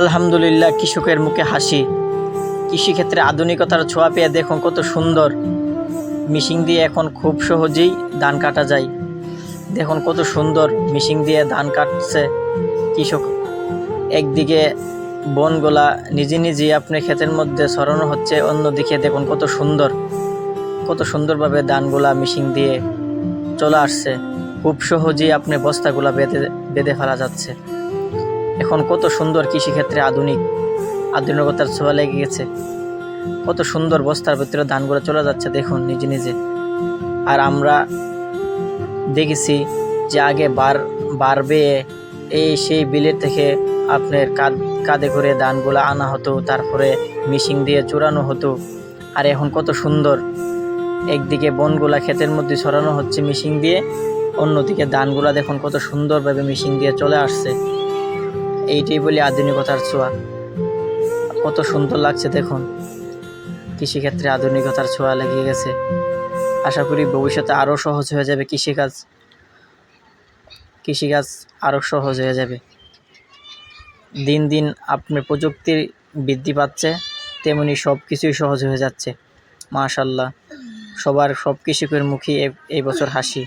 আলহামদুলিল্লাহ, কৃষকের মুখে হাসি। কৃষিক্ষেত্রে আধুনিকতার ছোঁয়া পেয়ে দেখুন কত সুন্দর। মিশিং দিয়ে এখন খুব সহজেই ধান কাটা যায়। দেখুন কত সুন্দর মিশিং দিয়ে ধান কাটছে কৃষক। একদিকে বনগুলা নিজে নিজেই আপনার ক্ষেতের মধ্যে সরানো হচ্ছে, অন্যদিকে দেখুন কত সুন্দর। কত সুন্দরভাবে ধানগুলা মিশিং দিয়ে চলে আসছে। খুব সহজেই আপনি বস্তাগুলা বেঁধে বেঁধে ফেলা যাচ্ছে। এখন কত সুন্দর কৃষিক্ষেত্রে আধুনিক আধুনিকতার ছোঁয়া লেগে গেছে। কত সুন্দর বস্তার ভিতরে ধানগুলো চলে যাচ্ছে দেখুন নিজে নিজে। আর আমরা দেখেছি যে আগে বার বার বেয়ে এই সেই বিলের থেকে আপনার কাঁধ, কাঁধে করে ধানগুলো আনা হতো, তারপরে মিশিং দিয়ে চূড়ানো হতো। আর এখন কত সুন্দর একদিকে বনগুলা ক্ষেতের মধ্যে ছড়ানো হচ্ছে মিশিং দিয়ে, অন্যদিকে ধানগুলা দেখুন কত সুন্দরভাবে মিশিং দিয়ে চলে আসছে। এইটাই বলি আধুনিকতার ছোঁয়া। কত সুন্দর লাগছে দেখুন। কৃষিক্ষেত্রে আধুনিকতার ছোঁয়া লেগে গেছে। আশা করি ভবিষ্যতে আরও সহজ হয়ে যাবে কৃষিকাজ। কৃষিকাজ আরও সহজ হয়ে যাবে। দিন দিন আপনার প্রযুক্তির বৃদ্ধি পাচ্ছে, তেমনি সব কিছুই সহজ হয়ে যাচ্ছে। মাশাল্লাহ। সবার সব কৃষকের মুখে এই বছর হাসি।